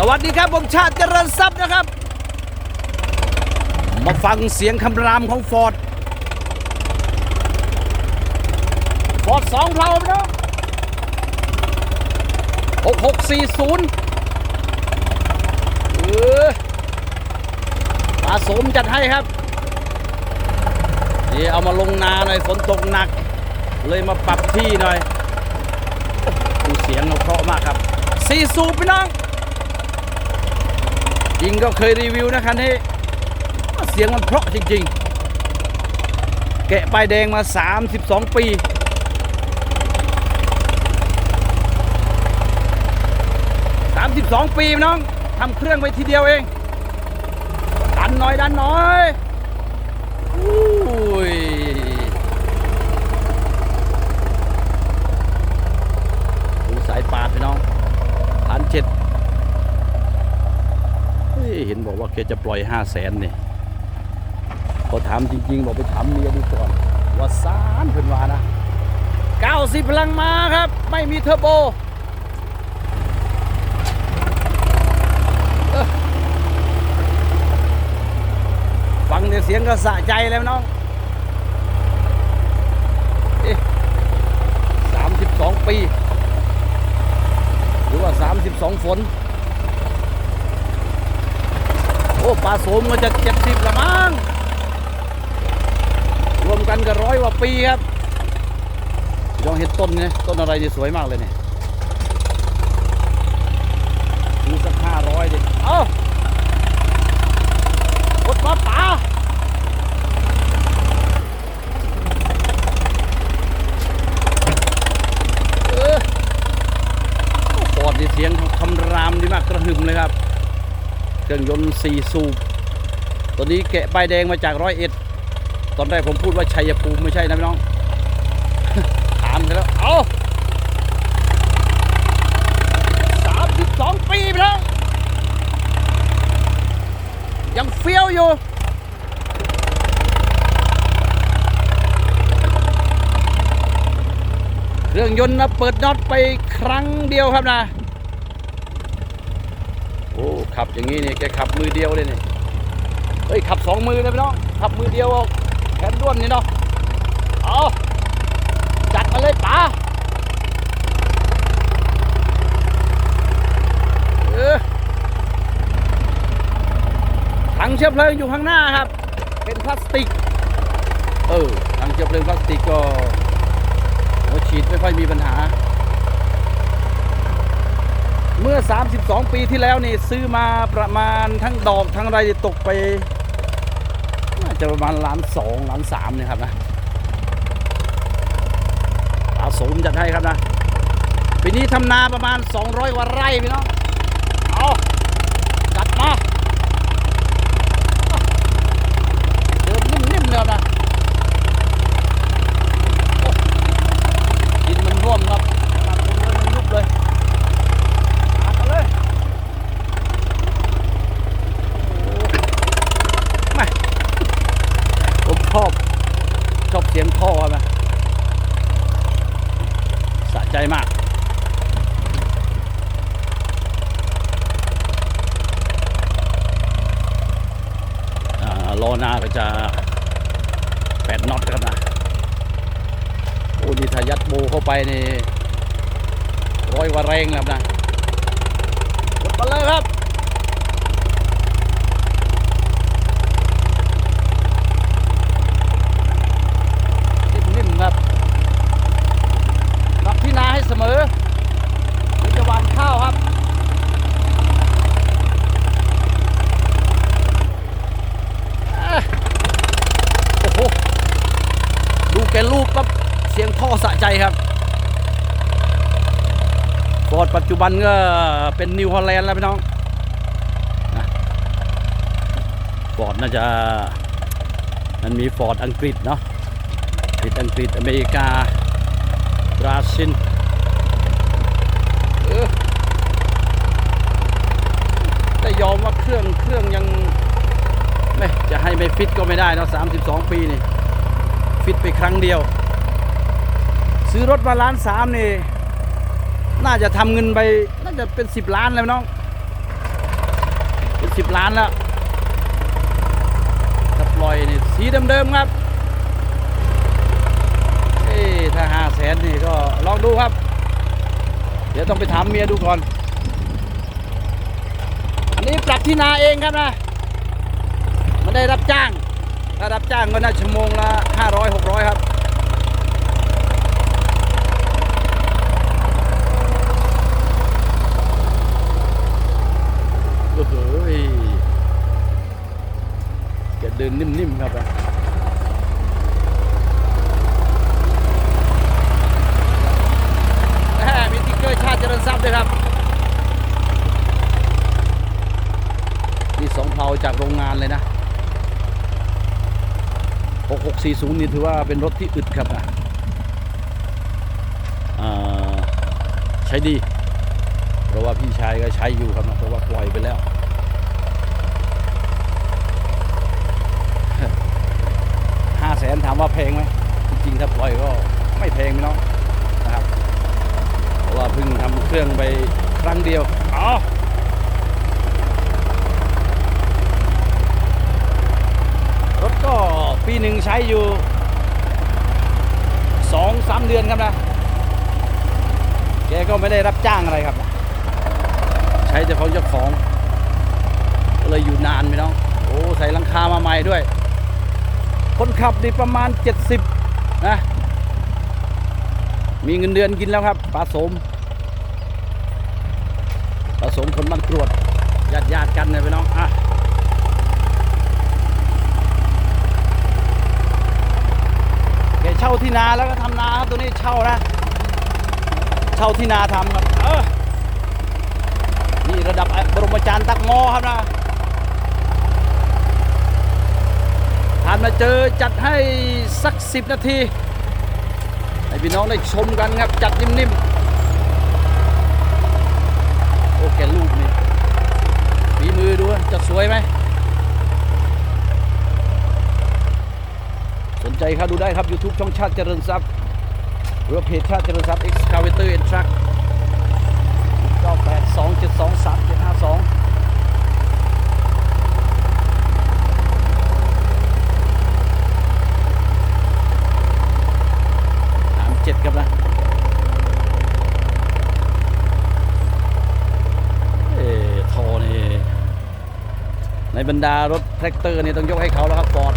สวัสดีครับผมชาติเจริญทรัพย์นะครับ มาฟังเสียงคำรามของฟอร์ด ฟอร์ดสองเพลาน้องหกหกสี่ศูนย์เออปาสมจัดให้ครับ นี่เอามาลงนาหน่อยฝนตกหนัก เลยมาปรับที่หน่อยดูเสียงเราเพราะมากครับสี่สูบพี่น้อง จริงก็เคยรีวิวนะคันนี้ เสียงมันเพราะจริงๆ แกะป้ายแดงมา 32 ปี 32 ปีพี่น้องทำเครื่องไปทีเดียวเอง ดันหน่อยดันหน่อยอุ้ยดูสายปาดพี่น้องพันเจ็ด เห็นบอกว่าแกจะปล่อยห้าแสนเนี่ยพอถามจริงๆ บอกไปถามเมียดูก่อน ว่าสารเพิ่นว่านะ 90พลังมาครับ ไม่มีเทอร์โบฟังแต่เสียงก็สะใจแล้วน้องเอ๊ะ32ปี หรือว่า32ฝน โอ้ปลาโสมก็จะเจ็ดสิบละมั้งรวมกันก็ร้อยกว่าปีครับลองเห็นต้นเนี่ยต้นอะไรนี่สวยมากเลยเนี่ยดูสักห้าร้อยดิเอ้ากดมาป่าเออโอ้ปอดนี่เสียงคำรามดีมากกระหึ่มเลยครับ เครื่องยนต์สี่สูบตัวนี้แกะป้ายแดงมาจากร้อยเอ็ดตอนแรกผมพูดว่าชัยภูมิไม่ใช่นะพี่น้อง ถามกันแล้ว เอาสามสิบสองปีพี่น้อง ยังเฟี้ยวอยู่เครื่องยนต์นะเปิดน็อตไปครั้งเดียวครับนะ อ้ขับอย่างนี้นี่แกขับมือเดียวเลยนี่เฮ้ยขับสองมือเลยพี่น้องขับมือเดียวแขนด้วนนี่เนาะเอาจัดมาเลยป๋าเออถังเชื้อเพลิงอยู่ข้างหน้าครับ เป็นพลาสติก เออถังเชื้อเพลิงพลาสติกก็ฉีดไม่ค่อยมีปัญหา เมื่อ 32 ปีที่แล้วนี่ซื้อมาประมาณทั้งดอกทั้งไรตกไปน่าจะประมาณล้านสองล้านสามเนี่ยครับนะปลาสมจัดให้ครับนะปีนี้ทำนาประมาณ 200กว่าไร่พี่น้อง เอาจัดมาเดินนิ่มๆแล้วนะโอ้ดินมันร่วมครับขนาดคนเดินมันยุบเลย ตัดมาเลยไม่ผมช อบชอบเสียงท่อครับสะใจมาก ล้อหน้าก็จะแปดน็อตครับนะโอ้นี่ถ้ายัดโบเข้าไปนี่ร้อยว่าแรงแล้วนะกดมาเลยครับ นิ่มๆครับรับที่นาให้เสมอเดี๋ยวจะหวานข้าวครับ อะโอ้โห ดู แกลูกครับเสียงท่อสะใจครับฟอร์ดปัจจุบันก็เป็นนิวฮอลแลนด์แล้วพี่น้องฟอร์ดน่าจะมันมีฟอร์ดอังกฤษเนาะอังกฤษอังกฤษอเมริกาบราซิลแต่ยอมว่าเครื่องเครื่องยังไม่จะให้ไม่ฟิตก็ไม่ได้เนาะ32 ปีนี่ ฟิตไปครั้งเดียว ซื้อรถมาล้านสามนี่น่าจะทำเงินไปน่าจะเป็นสิบล้านแล้วน้องเป็นสิบล้านแล้วถ้าปล่อยนี่สีเดิมๆครับเอ้ถ้าห้าแสนนี่ก็ลองดูครับ เดี๋ยวต้องไปถามเมียดูก่อน อันนี้ปรับที่นาเองครับนะไม่ได้รับจ้าง ถ้ารับจ้างก็น่าชั่วโมงละ500 600ครับ โอ้โหแกเดินนิ่มๆครับแหมมีติ๊กเกอร์ชาติเจริญทรัพย์ด้วยครับนี่สองเพลาจากโรงงานเลยนะ 6640 นี่ถือว่าเป็นรถที่อึดครับนะอ่าใช้ดี เพราะว่าพี่ชายก็ใช้อยู่ครับนะเพราะว่าปล่อยไปแล้ว ห้าแสนถามว่าแพงไหมจริงๆถ้าปล่อยก็ไม่แพงพี่น้องนะครับ เพราะว่าเพิ่งทำเครื่องไปครั้งเดียว อ๋อรถก็ปีหนึ่งใช้อยู่สองสามเดือนครับนะ แกก็ไม่ได้รับจ้างอะไรครับ ใช้แต่ของเจ้าของ ก็เลยอยู่นานพี่น้องโอ้ใส่ลังคามาใหม่ด้วย คนขับนี่ประมาณ 70 นะ มีเงินเดือนกินแล้วครับปลาสมปลาสมคนบ้านกรวดญาติญาติกันเนี่ยพี่น้องอะ แกเช่า ที่นาแล้วก็ทำนาครับตัวนี้เช่านะ เช่าที่นาทำครับเออนี่ระดับบรมอาจารย์ตักหมอครับนะผ่านมาเจอจัดให้สักสิบนาทีให้พี่น้องได้ชมกันครับ จัดนิ่มๆโอเคลูกนี่ฝีมือดูจะสวยไหม นใจครับดูได้ครับ YouTube ช่องชาติเจริญทรัพย์หรือเพจชาติเจริญทรัพย์ Excavator and Truck 982 723 752สามเจ็ดครับนะเออทอนี่ ในบรรดารถแทรกเตอร์นี่ต้องยกให้เขาแล้วครับฟอร์ด